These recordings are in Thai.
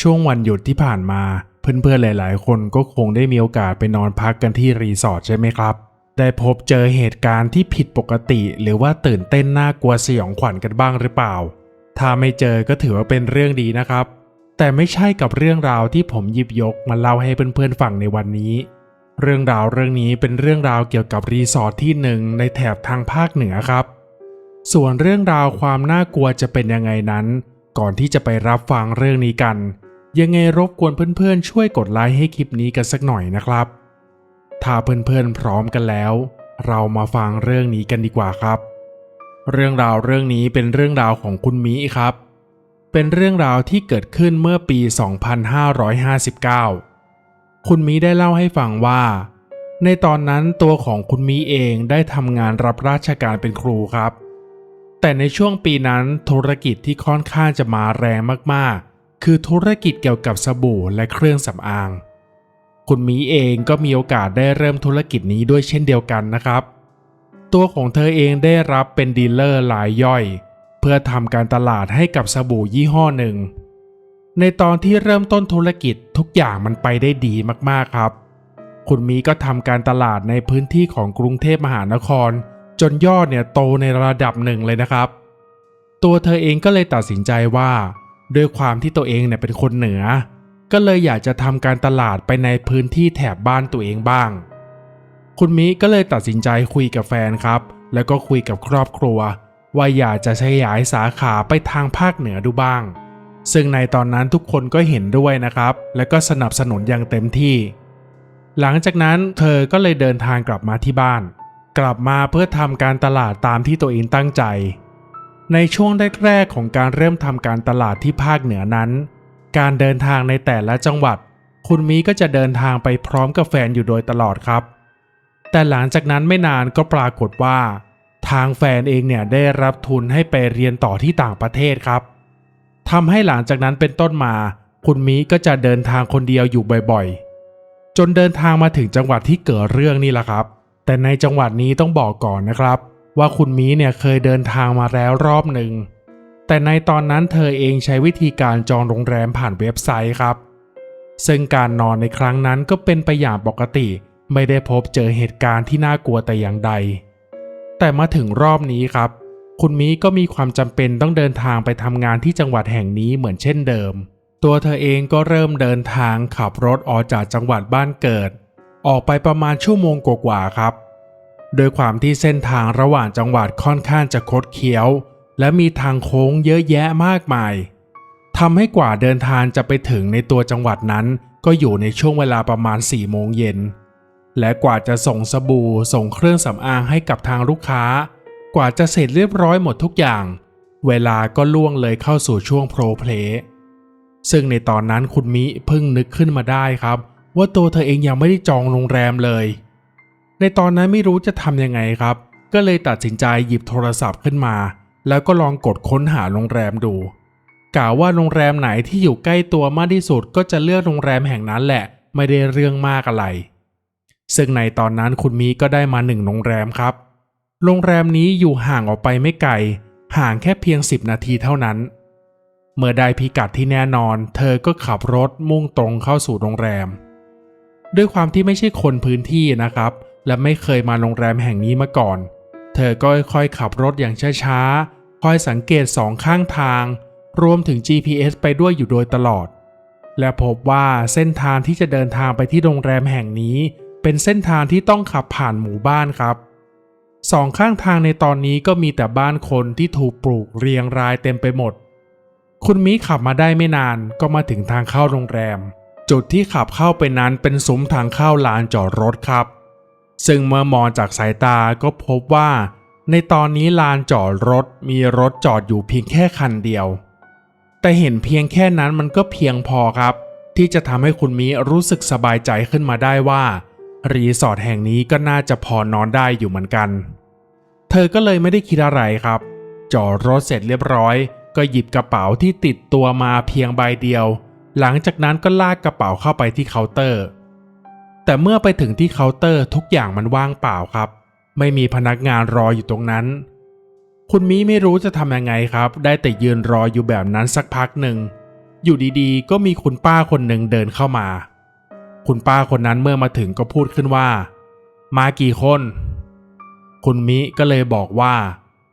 ช่วงวันหยุดที่ผ่านมา เพื่อนๆหลาย ๆ คนก็คงได้มีโอกาสไปนอนพักกันที่รีสอร์ทใช่ไหมครับ ได้พบเจอเหตุการณ์ที่ผิดปกติ หรือว่าตื่นเต้นน่ากลัวสยองขวัญกันบ้างหรือเปล่า ถ้าไม่เจอก็ถือว่าเป็นเรื่องดีนะครับ แต่ไม่ใช่กับเรื่องราวที่ผมหยิบยกมาเล่าให้เพื่อนๆฟังในวันนี้ เรื่องราวเรื่องนี้เป็นเรื่องราวเกี่ยวกับรีสอร์ทที่หนึ่งในแถบทางภาคเหนือครับ ส่วนเรื่องราวความน่ากลัวจะเป็นยังไงนั้น ก่อนที่จะไปรับฟังเรื่องนี้กัน ยังไงรบกวนเพื่อนๆ ช่วยกดไลค์ให้คลิปนี้กันสักหน่อยนะครับ ถ้าเพื่อนๆ พร้อมกันแล้ว เรามาฟังเรื่องนี้กันดีกว่าครับ เรื่องราวเรื่องนี้เป็นเรื่องราวของคุณมิครับ เป็นเรื่องราวที่เกิดขึ้นเมื่อปี 2559 คุณมิได้เล่าให้ฟังว่า ในตอนนั้นตัวของคุณมิเองได้ทำงานรับราชการเป็นครูครับ แต่ในช่วงปีนั้นธุรกิจที่ค่อนข้างจะมาแรงมากๆ คือธุรกิจเกี่ยวกับสบู่และเครื่องสำอาง คุณมีเองก็มีโอกาสได้เริ่มธุรกิจนี้ด้วยเช่นเดียวกันนะครับ ตัวของเธอเองได้รับเป็นดีลเลอร์รายย่อย เพื่อทำการตลาดให้กับสบู่ยี่ห้อหนึ่ง ในตอนที่เริ่มต้นธุรกิจทุกอย่างมันไปได้ดีมากๆครับ คุณมีก็ทำการตลาดในพื้นที่ของกรุงเทพมหานคร จนยอดเนี่ยโตในระดับหนึ่งเลยนะครับ ตัวเธอเองก็เลยตัดสินใจว่า ด้วยความที่ตัวเองเนี่ยเป็นคนเหนือ ก็เลยอยากจะทำการตลาดไปในพื้นที่แถบบ้านตัวเองบ้าง คุณมิก็เลยตัดสินใจคุยกับแฟนครับ แล้วก็คุยกับครอบครัว ว่าอยากจะขยายสาขาไปทางภาคเหนือดูบ้าง ซึ่งในตอนนั้นทุกคนก็เห็นด้วยนะครับ และก็สนับสนุนอย่างเต็มที่ หลังจากนั้นเธอก็เลยเดินทางกลับมาที่บ้าน กลับมาเพื่อทำการตลาดตามที่ตัวเองตั้งใจ ในช่วงแรกๆของการเริ่มทำการตลาดที่ภาคเหนือนั้น การเดินทางในแต่ละจังหวัด คุณมีก็จะเดินทางไปพร้อมกับแฟนอยู่โดยตลอดครับ แต่หลังจากนั้นไม่นานก็ปรากฏว่า ทางแฟนเองเนี่ยได้รับทุนให้ไปเรียนต่อที่ต่างประเทศครับทำให้หลังจากนั้นเป็นต้นมา คุณมีก็จะเดินทางคนเดียวอยู่บ่อยๆ จนเดินทางมาถึงจังหวัดที่เกิดเรื่องนี่แหละครับ แต่ในจังหวัดนี้ต้องบอกก่อนนะครับ ว่าคุณมีเนี่ยเคยเดินทางมาแล้วรอบหนึ่ง แต่ในตอนนั้นเธอเองใช้วิธีการจองโรงแรมผ่านเว็บไซต์ครับ ซึ่งการนอนในครั้งนั้นก็เป็นไปอย่างปกติ ไม่ได้พบเจอเหตุการณ์ที่น่ากลัวแต่อย่างใด แต่มาถึงรอบนี้ครับ คุณมีก็มีความจำเป็นต้องเดินทางไปทำงานที่จังหวัดแห่งนี้เหมือนเช่นเดิม ตัวเธอเองก็เริ่มเดินทางขับรถออกจากจังหวัดบ้านเกิด ออกไปประมาณชั่วโมงกว่าๆครับ โดยความที่เส้นทางระหว่างจังหวัดค่อนข้างจะคดเคี้ยว และมีทางโค้งเยอะแยะมากมายทำให้กว่าเดินทางจะไปถึงในตัวจังหวัดนั้น ก็อยู่ในช่วงเวลาประมาณ4โมงเย็น และกว่าจะส่งสบู่ส่งเครื่องสำอางให้กับทางลูกค้า กว่าจะเสร็จเรียบร้อยหมดทุกอย่าง เวลาก็ล่วงเลยเข้าสู่ช่วงโปรเพลซึ่งในตอนนั้นคุณมิเพิ่งนึกขึ้นมาได้ครับ ว่าตัวเธอเองยังไม่ได้จองโรงแรมเลย ในตอนนั้นไม่รู้จะทำยังไงครับ ก็เลยตัดสินใจหยิบโทรศัพท์ขึ้นมา แล้วก็ลองกดค้นหาโรงแรมดูกล่าวว่าโรงแรมไหนที่อยู่ใกล้ตัวมากที่สุดก็จะเลือกโรงแรมแห่งนั้นแหละ ไม่ได้เรื่องมากอะไร ซึ่งในตอนนั้นคุณมีก็ได้มาหนึ่งโรงแรมครับ โรงแรมนี้อยู่ห่างออกไปไม่ไกล ห่างแค่เพียง 10 นาทีเท่านั้น เมื่อได้พิกัดที่แน่นอน เธอก็ขับรถมุ่งตรงเข้าสู่โรงแรม ด้วยความที่ไม่ใช่คนพื้นที่นะครับ และไม่เคยมาโรงแรมแห่งนี้มาก่อน เธอก็ค่อยๆขับรถอย่างช้าๆ คอยสังเกตสองข้างทาง รวมถึง GPS ไปด้วยอยู่โดยตลอด และพบว่าเส้นทางที่จะเดินทางไปที่โรงแรมแห่งนี้ เป็นเส้นทางที่ต้องขับผ่านหมู่บ้านครับสองข้างทางในตอนนี้ก็มีแต่บ้านคนที่ถูกปลูกเรียงรายเต็มไปหมด คุณมิขับมาได้ไม่นานก็มาถึงทางเข้าโรงแรม จุดที่ขับเข้าไปนั้นเป็นซุ้มทางเข้าลานจอดรถครับ ซึ่งเมื่อมองจากสายตาก็พบว่า ในตอนนี้ลานจอดรถมีรถจอดอยู่เพียงแค่คันเดียว แต่เห็นเพียงแค่นั้นมันก็เพียงพอครับ ที่จะทำให้คุณมิรู้สึกสบายใจขึ้นมาได้ว่า รีสอร์ทแห่งนี้ก็น่าจะพอนอนได้อยู่เหมือนกัน เธอก็เลยไม่ได้คิดอะไรครับ จอดรถเสร็จเรียบร้อย ก็หยิบกระเป๋าที่ติดตัวมาเพียงใบเดียว หลังจากนั้นก็ลากกระเป๋าเข้าไปที่เคาน์เตอร์ แต่เมื่อไปถึงที่เคาน์เตอร์ทุกอย่างมันว่างเปล่าครับ ไม่มีพนักงานรออยู่ตรงนั้น คุณมีไม่รู้จะทำยังไงครับ ได้แต่ยืนรออยู่แบบนั้นสักพักหนึ่ง อยู่ดีๆ ก็มีคุณป้าคนหนึ่งเดินเข้ามา คุณป้าคนนั้นเมื่อมาถึงก็พูดขึ้นว่า มากี่คน คุณมิก็เลยบอกว่า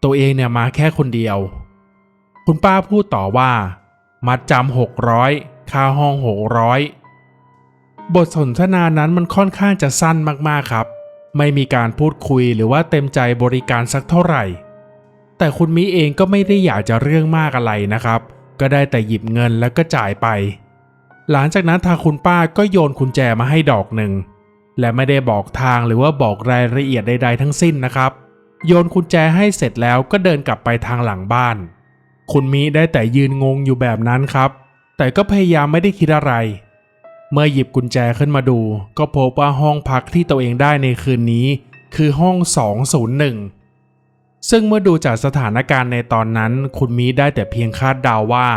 ตัวเองเนี่ยมาแค่คนเดียว คุณป้าพูดต่อว่า มัดจำหกร้อยค่าห้องหกร้อย บทสนทนานั้นมันค่อนข้างจะสั้นมากๆครับ ไม่มีการพูดคุยหรือว่าเต็มใจบริการสักเท่าไหร่ แต่คุณมิเองก็ไม่ได้อยากจะเรื่องมากอะไรนะครับ ก็ได้แต่หยิบเงินแล้วก็จ่ายไป หลังจากนั้นทางคุณป้าก็โยนกุญแจมาให้ดอกหนึ่ง และไม่ได้บอกทางหรือว่าบอกรายละเอียดใด ๆ ทั้งสิ้นนะครับ โยนกุญแจให้เสร็จแล้วก็เดินกลับไปทางหลังบ้าน คุณมิได้แต่ยืนงงอยู่แบบนั้นครับ แต่ก็พยายามไม่ได้คิดอะไร เมื่อหยิบกุญแจขึ้นมาดู ก็พบว่าห้องพักที่ตัวเองได้ในคืนนี้ คือห้อง 201 ซึ่งเมื่อดูจากสถานการณ์ในตอนนั้น คุณมีได้แต่เพียงคาดเดาว่า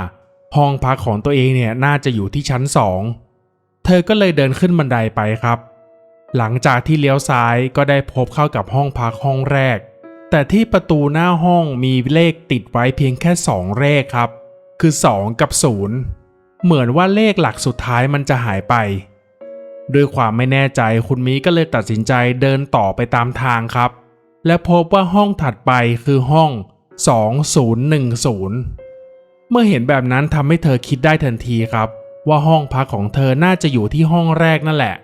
ห้องพักของตัวเองเนี่ยน่าจะอยู่ที่ชั้นสองเธอก็เลยเดินขึ้นบันไดไปครับ หลังจากที่เลี้ยวซ้ายก็ได้พบเข้ากับห้องพักห้องแรก แต่ที่ประตูหน้าห้องมีเลขติดไว้เพียงแค่สองเลขครับ คือ 2 กับ 0 เหมือนว่าเลขหลักสุดท้ายมันจะหายไป ด้วยความไม่แน่ใจคุณมีก็เลยตัดสินใจเดินต่อไปตามทางครับ และพบว่าห้องถัดไปคือห้อง 2010 เมื่อเห็นแบบนั้นทำให้เธอคิดได้ทันทีครับ ว่าห้องพักของเธอน่าจะอยู่ที่ห้องแรกนั่นแหละ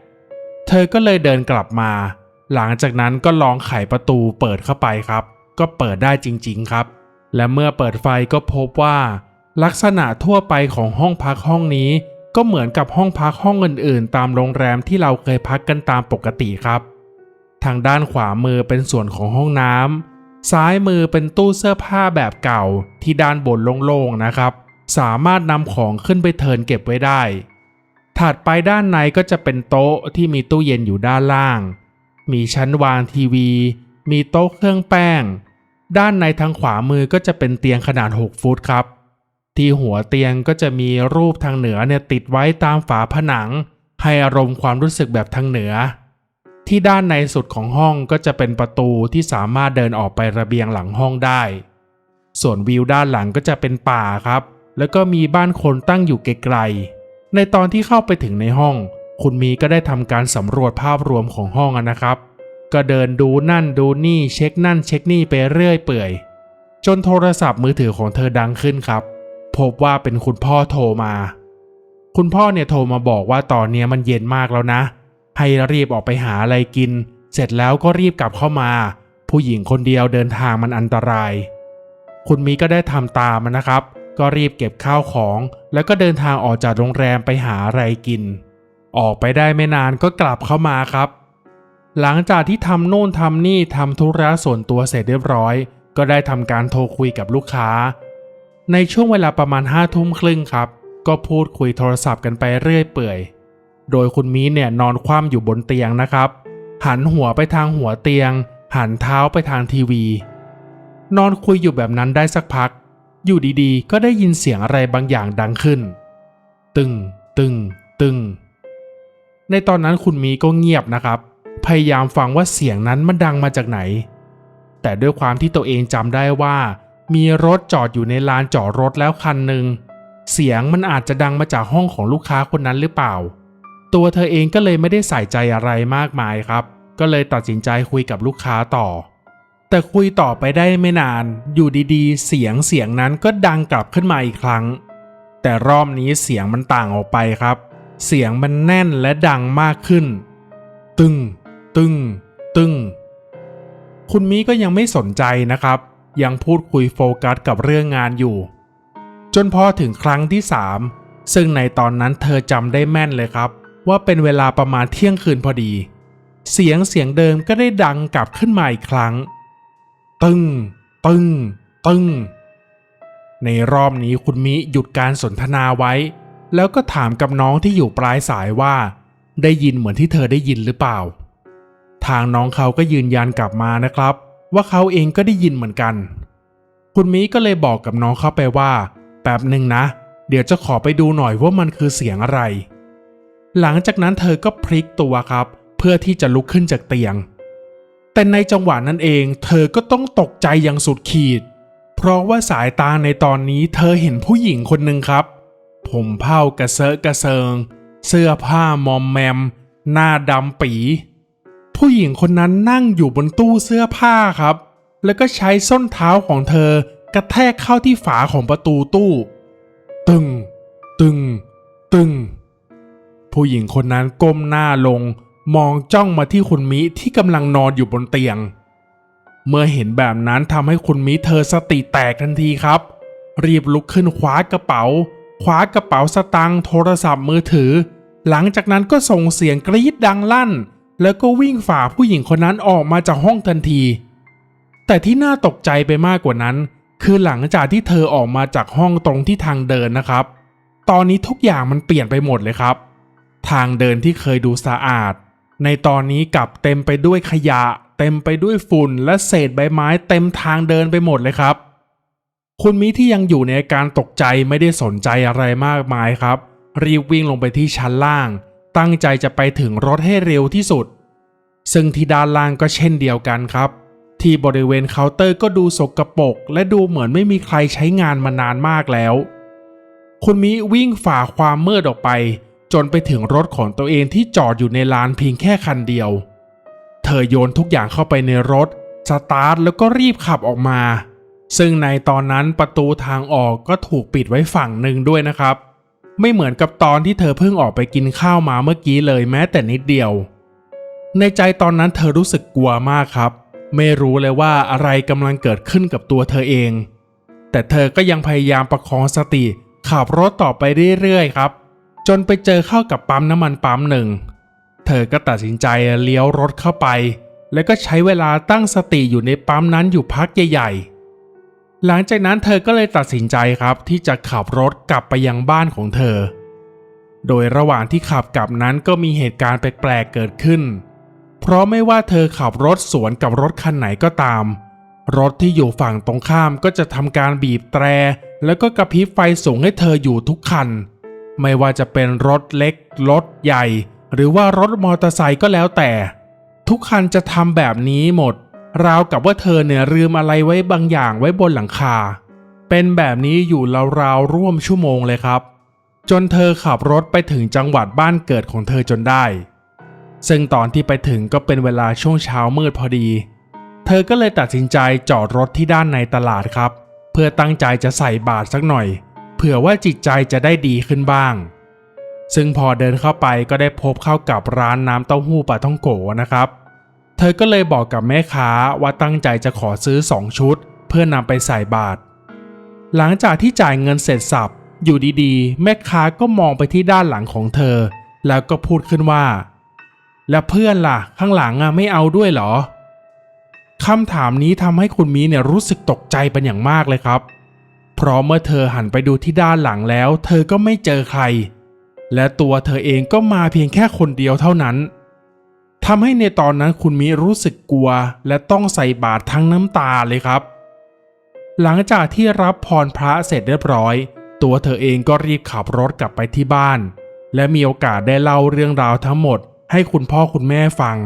เธอก็เลยเดินกลับมา หลังจากนั้นก็ลองไขประตูเปิดเข้าไปครับ ก็เปิดได้จริง ๆ ครับ และเมื่อเปิดไฟก็พบว่า ลักษณะทั่วไปของห้องพักห้องนี้ ก็เหมือนกับห้องพักห้องอื่นๆ ตามโรงแรมที่เราเคยพักกันตามปกติครับ ทางด้านขวามือเป็นส่วนของห้องน้ำซ้ายมือเป็นตู้เสื้อผ้าแบบเก่าที่ด้านบนโล่งๆนะครับ สามารถนำของขึ้นไปเทินเก็บไว้ได้ ถัดไปด้านในก็จะเป็นโต๊ะที่มีตู้เย็นอยู่ด้านล่าง มีชั้นวางทีวี มีโต๊ะเครื่องแป้ง ด้านในทางขวามือก็จะเป็นเตียงขนาด 6 ฟุตครับ ที่หัวเตียงก็จะมีรูปทางเหนือเนี่ยติดไว้ตามฝาผนัง ให้อารมณ์ความรู้สึกแบบทางเหนือ ที่ด้านในสุดของห้องก็จะเป็นประตูที่สามารถเดินออกไประเบียงหลังห้องได้ ส่วนวิวด้านหลังก็จะเป็นป่าครับ แล้วก็มีบ้านคนตั้งอยู่ไกลๆในตอนที่เข้าไปถึงในห้อง คุณมีก็ได้ทำการสำรวจภาพรวมของห้องนะครับ ก็เดินดูนั่นดูนี่เช็คนั่นเช็คนี่ไปเรื่อยเปื่อย จนโทรศัพท์มือถือของเธอดังขึ้นครับ พบว่าเป็นคุณพ่อโทรมา คุณพ่อเนี่ยโทรมาบอกว่าตอนเนี้ยมันเย็นมากแล้วนะ ให้รีบออกไปหาอะไรกิน เสร็จแล้วก็รีบกลับเข้ามา ผู้หญิงคนเดียวเดินทางมันอันตราย คุณมีก็ได้ทำตามมันนะครับ ก็รีบเก็บข้าวของ แล้วก็เดินทางออกจากโรงแรมไปหาอะไรกิน ออกไปได้ไม่นานก็กลับเข้ามาครับ หลังจากที่ทำโน่นทำนี่ทำธุระส่วนตัวเสร็จเรียบร้อย ก็ได้ทำการโทรคุยกับลูกค้า ในช่วงเวลาประมาณห้าทุ่มครึ่งครับ ก็พูดคุยโทรศัพท์กันไปเรื่อยเปื่อย โดยคุณมีเนี่ยนอนคว่ำอยู่บนเตียงนะครับ หันหัวไปทางหัวเตียง หันเท้าไปทางทีวี นอนคุยอยู่แบบนั้นได้สักพัก อยู่ดีๆ ก็ได้ยินเสียงอะไรบางอย่างดังขึ้น ตึง ตึง ตึง ในตอนนั้นคุณมีก็เงียบนะครับ พยายามฟังว่าเสียงนั้นมันดังมาจากไหน แต่ด้วยความที่ตัวเองจำได้ว่า มีรถจอดอยู่ในลานจอดรถแล้วคันหนึ่งเสียงมันอาจจะดังมาจากห้องของลูกค้าคนนั้นหรือเปล่า ตัวเธอเองก็เลยไม่ได้ใส่ใจอะไรมากมายครับ ก็เลยตัดสินใจคุยกับลูกค้าต่อ แต่คุยต่อไปได้ไม่นาน อยู่ดีๆ เสียงเสียงนั้นก็ดังกลับขึ้นมาอีกครั้ง แต่รอบนี้เสียงมันต่างออกไปครับ เสียงมันแน่นและดังมากขึ้น ตึง ตึง ตึง คุณมีก็ยังไม่สนใจนะครับ ยังพูดคุยโฟกัสกับเรื่องงานอยู่ จนพอถึงครั้งที่ 3 ซึ่งในตอนนั้นเธอจำได้แม่นเลยครับ ว่าเป็นเวลาประมาณเที่ยงคืนพอดี เสียงเสียงเดิมก็ได้ดังกลับขึ้นมาอีกครั้ง ตึง ตึง ตึง ในรอบนี้คุณมิหยุดการสนทนาไว้ แล้วก็ถามกับน้องที่อยู่ปลายสายว่า ได้ยินเหมือนที่เธอได้ยินหรือเปล่า ทางน้องเขาก็ยืนยันกลับมานะครับ ว่าเขาเองก็ได้ยินเหมือนกัน คุณมิก็เลยบอกกับน้องเข้าไปว่าแป๊บหนึ่งนะ เดี๋ยวจะขอไปดูหน่อยว่ามันคือเสียงอะไร หลังจากนั้นเธอก็พลิกตัวครับ เพื่อที่จะลุกขึ้นจากเตียง แต่ในจังหวะนั้นเอง เธอก็ต้องตกใจอย่างสุดขีด เพราะว่าสายตาในตอนนี้เธอเห็นผู้หญิงคนหนึ่งครับ ผมเผ้ากระเซอะกระเซิง เสื้อผ้ามอมแมม หน้าดำปี ผู้หญิงคนนั้นนั่งอยู่บนตู้เสื้อผ้าครับ แล้วก็ใช้ส้นเท้าของเธอกระแทกเข้าที่ฝาของประตูตู้ ตึง ตึง ตึง ผู้หญิงคนนั้นก้มหน้าลง มองจ้องมาที่คุณมิที่กำลังนอนอยู่บนเตียง เมื่อเห็นแบบนั้นทำให้คุณมิเธอสติแตกทันทีครับ รีบลุกขึ้นคว้ากระเป๋าคว้ากระเป๋าสตางค์โทรศัพท์มือถือ หลังจากนั้นก็ส่งเสียงกรี๊ดดังลั่น แล้วก็วิ่งฝ่าผู้หญิงคนนั้นออกมาจากห้องทันที แต่ที่น่าตกใจไปมากกว่านั้น คือหลังจากที่เธอออกมาจากห้องตรงที่ทางเดินนะครับ ตอนนี้ทุกอย่างมันเปลี่ยนไปหมดเลยครับ ทางเดินที่เคยดูสะอาด ในตอนนี้กลับเต็มไปด้วยขยะ เต็มไปด้วยฝุ่นและเศษใบไม้เต็มทางเดินไปหมดเลยครับ คุณมิที่ยังอยู่ในอาการตกใจไม่ได้สนใจอะไรมากมายครับ รีบวิ่งลงไปที่ชั้นล่าง ตั้งใจจะไปถึงรถให้เร็วที่สุด ซึ่งที่ด้านล่างก็เช่นเดียวกันครับ ที่บริเวณเคาน์เตอร์ก็ดูสกปรกและดูเหมือนไม่มีใครใช้งานมานานมากแล้ว คุณมิวิ่งฝ่าความมืดออกไป จนไปถึงรถของตัวเองที่จอดอยู่ในลานเพียงแค่คันเดียว เธอโยนทุกอย่างเข้าไปในรถสตาร์ทแล้วก็รีบขับออกมา ซึ่งในตอนนั้นประตูทางออกก็ถูกปิดไว้ฝั่งหนึ่งด้วยนะครับ ไม่เหมือนกับตอนที่เธอเพิ่งออกไปกินข้าวมาเมื่อกี้เลยแม้แต่นิดเดียว ในใจตอนนั้นเธอรู้สึกกลัวมากครับ ไม่รู้เลยว่าอะไรกำลังเกิดขึ้นกับตัวเธอเอง แต่เธอก็ยังพยายามประคองสติขับรถต่อไปเรื่อยๆครับ จนไปเจอเข้ากับปั๊มน้ำมันปั๊มหนึ่ง เธอก็ตัดสินใจเลี้ยวรถเข้าไป แล้วก็ใช้เวลาตั้งสติอยู่ในปั๊มนั้นอยู่พักใหญ่ๆ หลังจากนั้นเธอก็เลยตัดสินใจครับที่จะขับรถกลับไปยังบ้านของเธอ โดยระหว่างที่ขับกลับนั้นก็มีเหตุการณ์แปลกๆเกิดขึ้น เพราะไม่ว่าเธอขับรถสวนกับรถคันไหนก็ตาม รถที่อยู่ฝั่งตรงข้ามก็จะทำการบีบแตร แล้วก็กระพริบไฟสูงให้เธออยู่ทุกคัน ไม่ว่าจะเป็นรถเล็ก รถใหญ่ หรือว่ารถมอเตอร์ไซค์ก็แล้วแต่ ทุกคันจะทำแบบนี้หมด ราวกับว่าเธอเนี่ยลืมอะไรไว้บางอย่างไว้บนหลังคา เป็นแบบนี้อยู่ราวๆร่วมชั่วโมงเลยครับ จนเธอขับรถไปถึงจังหวัดบ้านเกิดของเธอจนได้ ซึ่งตอนที่ไปถึงก็เป็นเวลาช่วงเช้ามืดพอดี เธอก็เลยตัดสินใจจอดรถที่ด้านในตลาดครับ เพื่อตั้งใจจะใส่บาตรสักหน่อย เผื่อว่าจิตใจจะได้ดีขึ้นบ้าง ซึ่งพอเดินเข้าไปก็ได้พบเข้ากับร้านน้ำเต้าหู้ปลาท่องโกนะครับ เธอก็เลยบอกกับแม่ค้าว่าตั้งใจจะขอซื้อ 2 ชุด เพื่อนำไปใส่บาตรหลังจากที่จ่ายเงินเสร็จสับ อยู่ดีๆ แม่ค้าก็มองไปที่ด้านหลังของเธอ แล้วก็พูดขึ้นว่า แล้วเพื่อนล่ะ ข้างหลังอะไม่เอาด้วยเหรอคำถามนี้ทำให้คุณมีเนี่ยรู้สึกตกใจเป็นอย่างมากเลยครับ เพราะเมื่อเธอหันไปดูที่ด้านหลังแล้ว เธอก็ไม่เจอใคร และตัวเธอเองก็มาเพียงแค่คนเดียวเท่านั้น ทำให้ในตอนนั้นคุณมิรู้สึกกลัว และต้องใส่บาตรทั้งน้ำตาเลยครับ หลังจากที่รับพรพระเสร็จเรียบร้อย ตัวเธอเองก็รีบขับรถกลับไปที่บ้าน และมีโอกาสได้เล่าเรื่องราวทั้งหมด ให้คุณพ่อคุณแม่ฟัง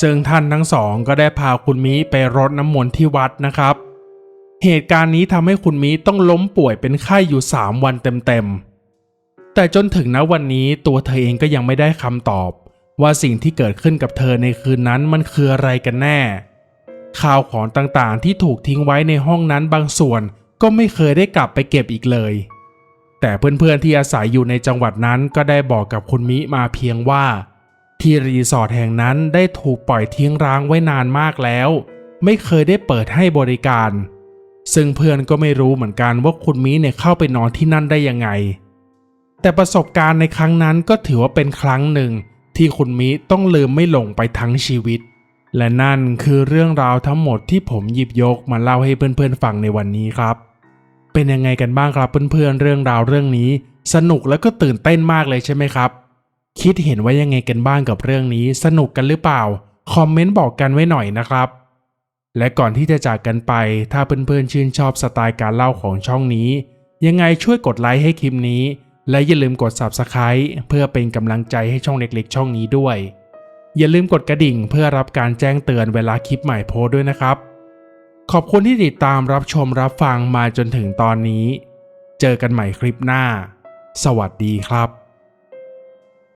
ซึ่งท่านทั้งสองก็ได้พาคุณมิไปรดน้ำมนต์ที่วัดนะครับ เหตุการณ์นี้ทำให้คุณมิต้องล้มป่วยเป็นไข้อยู่ 3 วันเต็มๆแต่จนถึงณวันนี้ตัวเธอเองก็ยังไม่ได้คำตอบ ว่าสิ่งที่เกิดขึ้นกับเธอในคืนนั้นมันคืออะไรกันแน่ข้าวของต่างๆที่ถูกทิ้งไว้ในห้องนั้นบางส่วนก็ไม่เคยได้กลับไปเก็บอีกเลย แต่เพื่อนๆที่อาศัยอยู่ในจังหวัดนั้นก็ได้บอกกับคุณมิมาเพียงว่า ที่รีสอร์ทแห่งนั้นได้ถูกปล่อยทิ้งร้างไว้นานมากแล้ว ไม่เคยได้เปิดให้บริการ ซึ่งเพื่อนก็ไม่รู้เหมือนกันว่าคุณมิเนี่ยเข้าไปนอนที่นั่นได้ยังไง แต่ประสบการณ์ในครั้งนั้นก็ถือว่าเป็นครั้งหนึ่ง ที่คุณมิต้องลืมไม่หลงไปทั้งชีวิต และนั่นคือเรื่องราวทั้งหมดที่ผมหยิบยกมาเล่าให้เพื่อนๆฟังในวันนี้ครับ เป็นยังไงกันบ้างครับเพื่อนๆเรื่องราวเรื่องนี้ สนุกแล้วก็ตื่นเต้นมากเลยใช่ไหมครับ คิดเห็นว่ายังไงกันบ้างกับเรื่องนี้ สนุกกันหรือเปล่าคอมเมนต์บอกกันไว้หน่อยนะครับ และก่อนที่จะจากกันไป ถ้าเพื่อนๆชื่นชอบสไตล์การเล่าของช่องนี้ ยังไงช่วยกดไลค์ให้คลิปนี้ และอย่าลืมกด Subscribe เพื่อเป็นกำลังใจให้ช่องเล็กๆ ช่องนี้ด้วย อย่าลืมกดกระดิ่งเพื่อรับการแจ้งเตือนเวลาคลิปใหม่โพสด้วยนะครับ ขอบคุณที่ติดตามรับชมรับฟังมาจนถึงตอนนี้ เจอกันใหม่คลิปหน้า สวัสดีครับ